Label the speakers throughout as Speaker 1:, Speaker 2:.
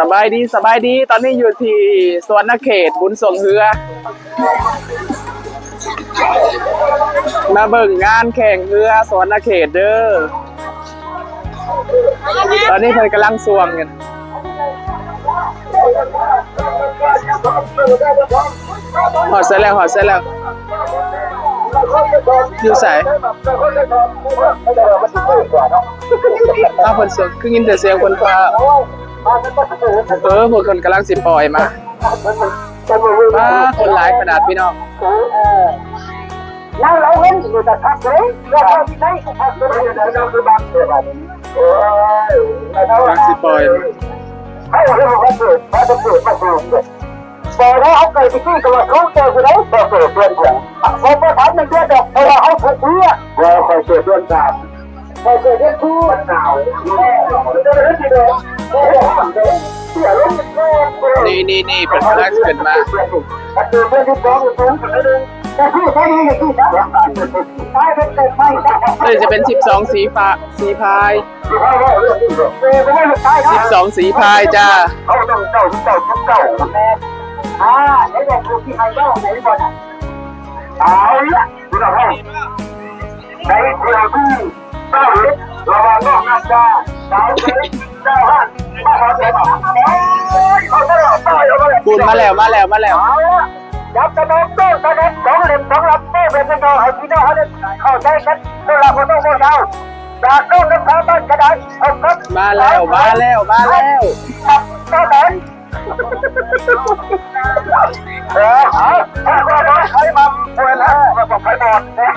Speaker 1: สบายดีสบายดีตอนนี้อยู่ที่สวนนเขตบุญส่งเฮือ มาเบิ่งงานแข่งเรือสวนนเขตเด้อตอนนี้เพิ่นกำลังสวงกันหอดเสร็จแล้วหอดเสร็จแล้วอยู่ใส่อ้าวเพิ่นเสียงคือยินแต่เสียงคนพา เออพวกคนกำลังสิปล่อยมามาคนหลายขนาดพี่น้อง
Speaker 2: แล้วเราเห็นอยู่แต่ทักเลยเราเข้าที่ไหนก็ทักเลยเราคือบังเกิดอะไรเออเรา
Speaker 1: กำลังสิปล่อยมา
Speaker 2: ให้เราเรื่องว่าเกิดว่าเกิดมาเกิดแต่ถ้าเขาเกิดที่ที่ตัวเขาเจอคือเขาเกิดเกิดเพื่อนผมพอพอถามในเรื่องดอกเพราะว่าเขาถูกเพื่อเราเคยเกิดเพื่อนกันเคยเกิดเรื่องคู่หนาวจะได้ที่เดิมโอ้โหเสียลม นก็
Speaker 1: นี่นี่นี่เป็นกำลังสิขึ้นมา
Speaker 2: เกิดเพื่อนที่สองสูงกันเลยแต่ที่ใช้ในที่นะใช้เป็นเกิดไม่ได้
Speaker 1: เอ้ยจะเป็น12สีฟ้าสีพาย12สีพายจ้า
Speaker 2: เขาต้องเจ้าเจ้าทุกเจ้าแม่อ่าไหนบอกกูที่ไฮเจ้าไหนบอกนะเอาละดูนะให้ในเรือที่เจ้าเล็ก ระวังนอกหน้าจ้าสาวเล็กเจ้าห้ามาขอเสด็จโอ้ยเขาจะหลับตายแล้วเลย
Speaker 1: ปูนมาแล้วมาแล้วมาแล้ว
Speaker 2: เอาละยับกระโดดโต้กระโดดสองเหลี่ยมสองลำเต้เป็นกระโดดให้พี่น้องเขาได้เข้าใจกันเวลาคนต้องโม่เท้าจากโน่นน้ำตาบ้านกระไดเอาครับ
Speaker 1: มาแล้วมาแล้วมาแล้ว
Speaker 2: ก็เหม็นเออเอาถ้าว่าน้อยใครมาป่วยแล้วมาบอกใครบอดโอ้ย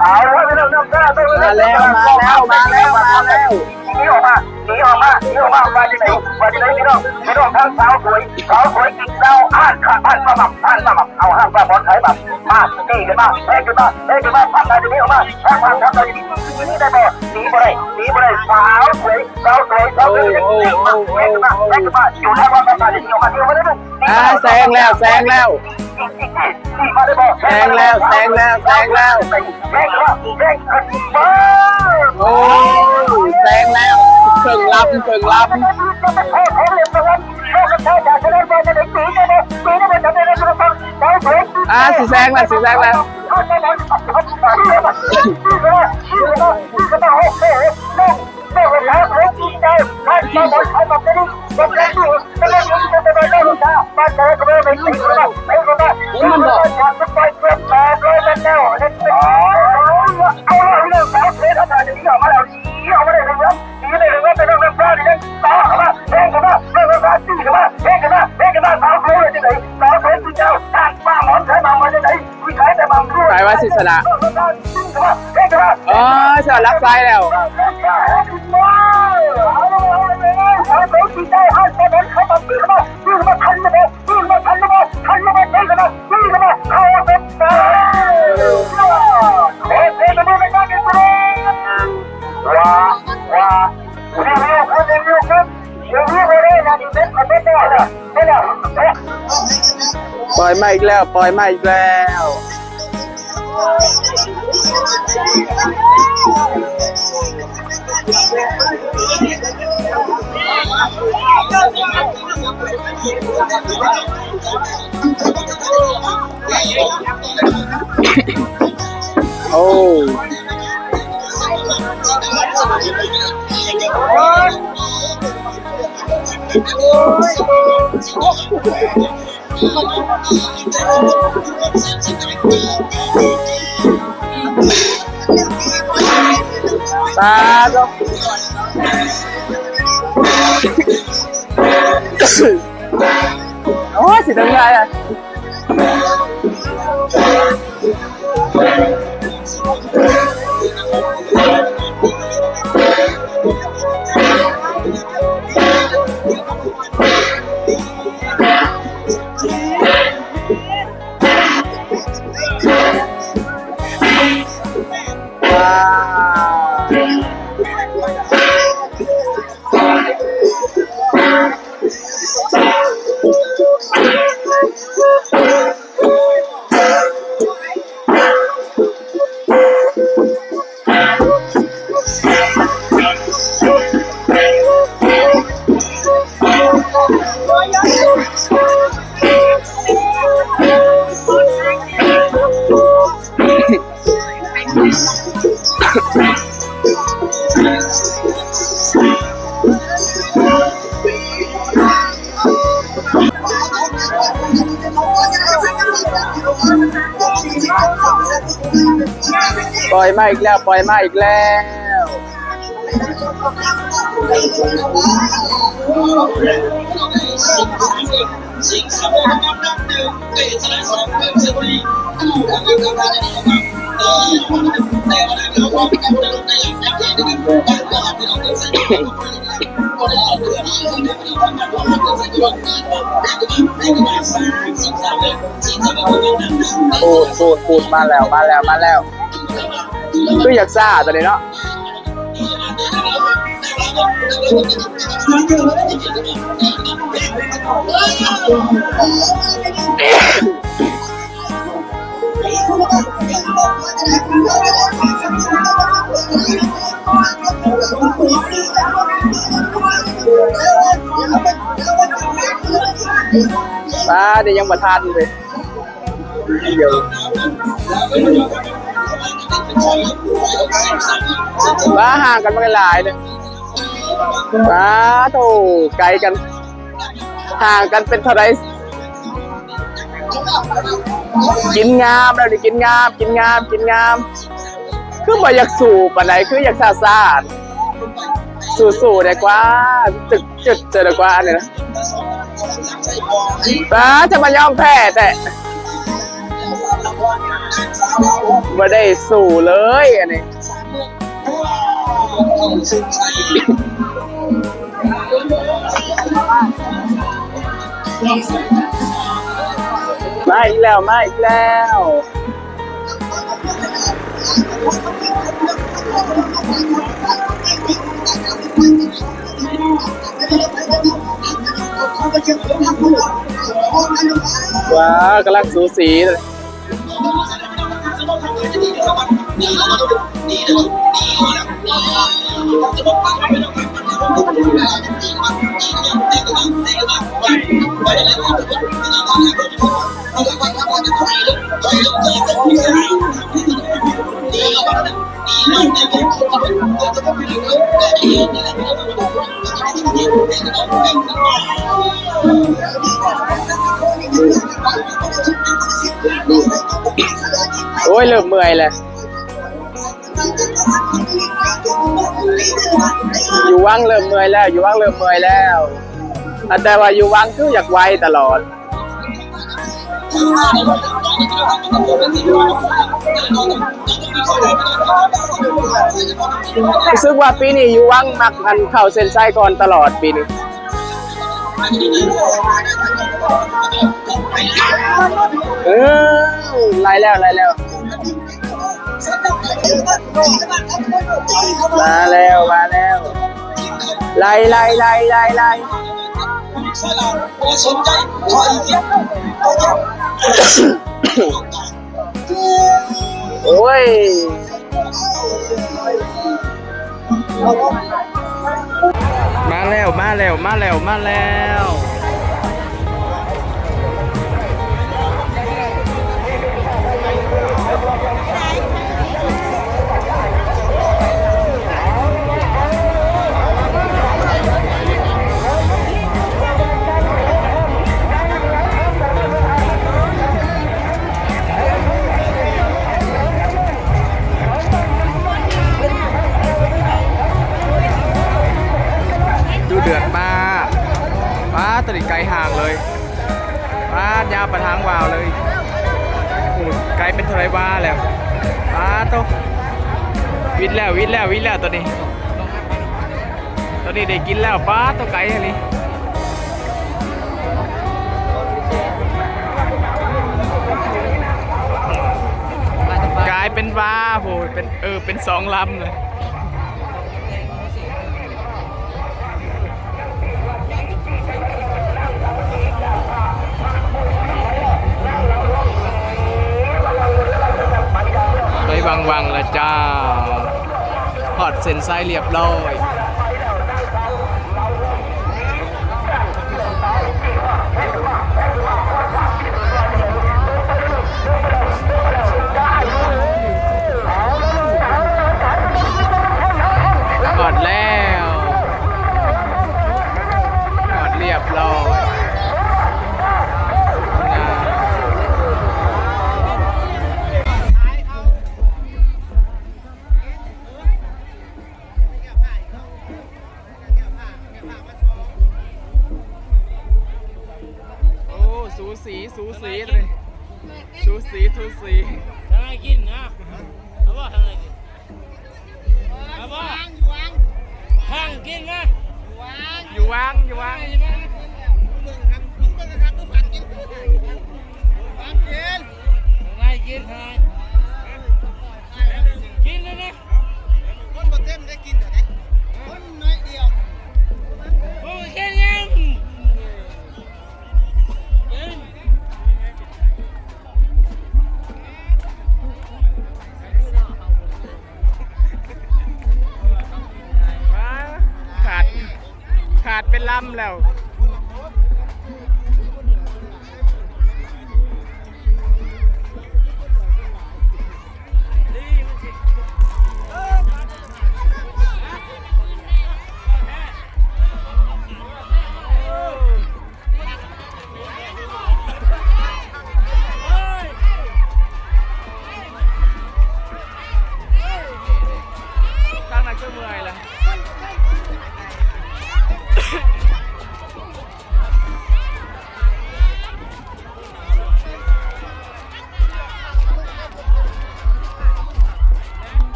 Speaker 2: เอาแล้วไม่ต้องน้ำตาต้อง
Speaker 1: มาแล้วมาแล้วมาแล้วมาแล้ว
Speaker 2: หนีออกมาหนีออกมาหนีออกมามาที่ไหนมาที่ไหนพี่น้องพี่น้องทั้งสาวสวยสาวสวยกินเหล้าอ่านค่ะอ่านมาแบบอ่านมาแบบเอาห้างปลาบอลไทยแบบมาตีกันมาเฮ้กันมาเฮ้กันมาทำอะไรจะหนีออกมาทำทำทำอะไรจะหนีหนีได้บ่หนีบ่ได้หนีบ่ได้สาวสวยสาวสวยสาวสวยเฮ้กันมาเฮ้กันมาเฮ้กันมาอยู่แล้วว่ามาจะหนีออกมาหนีออกมาได้ไหม
Speaker 1: อ่าแซงแล้วแซงแล้ว
Speaker 2: มาได้บ่
Speaker 1: แซงแล้วแซงแล้วแซงแล้ว
Speaker 2: แซงแล้วแซงกันมา
Speaker 1: โอ้ยแซงแล้วเพิ่งรับเพิ่งรับอ่าสิแซงแล้วสิแซงแล้ว ไปว่าสิสนะอ๋อสอดรักไฟแล้ว
Speaker 2: ว้
Speaker 1: ปล่อยมาอีกแล้ว ปล่อยมาอีกแล้ว โอ้ตาดอกโอ้ยสิทำไง อ่
Speaker 3: ล่อยมาอีกแล้ว ปล่อยมาอีกแล้วปูดปูดปูดมาแล้วมาแล้วมาแล้ว คืออยากซ่าตัวนี้เนาะป้าเดี๋ยวยังประทานเลยเดี๋ยว ป้าห่างกันมาหลายเลยป้าโถไกลกัน ห่างกันเป็นเท่าไรกินงามแล้วดิกินงาม กินงาม กินงาม คือบ่อยากสู่ปานไหนคืออยากซาซาดสู่สู่ได้กว่าตึกจุดเจอได้กว่าเนี่ยนะป้าจะมายอมแพ้แต่ ม่ได้สู่เลยอันนี้มาอีกแล้ว มาอีกแล้วว้ากำลังสูสีเลย โอ้ยเริ่มเมื่อยเลย อยู่ว่างเริ่มเมื่อยแล้ว อยู่ว่างเริ่มเมื่อยแล้วแต่ว่าอยู่ว่างคืออยากไวตลอดรู้สึกว่าปีนี้อยู่ว่างมักอันเข้าเส้นชัยก่อนตลอดปีนี้เออไล่แล้วไล่แล้ว มาแล้วมาแล้วไล่ไล่ไล่ไล่ไล่โอ้ยมาแล้วมาแล้วมาแล้วมาแล้ว โอ้ไกลเป็นเทาไรบ้าแล้วป้าโตวิทย์แล้ววิทย์แล้ววิทย์แล้วตัวนี้ ตัวนี้ได้กินแล้วป้าตัวไกลอันนี้กลายเป็นบ้าโหเป็นเออเป็นสองลำเลย เซ็นไซเรียบร้อย อยู่
Speaker 1: วางอยู่วาง
Speaker 4: กินเลยนะคนบ่
Speaker 1: เต็มได้กินเด้อคนน้อย แล้ว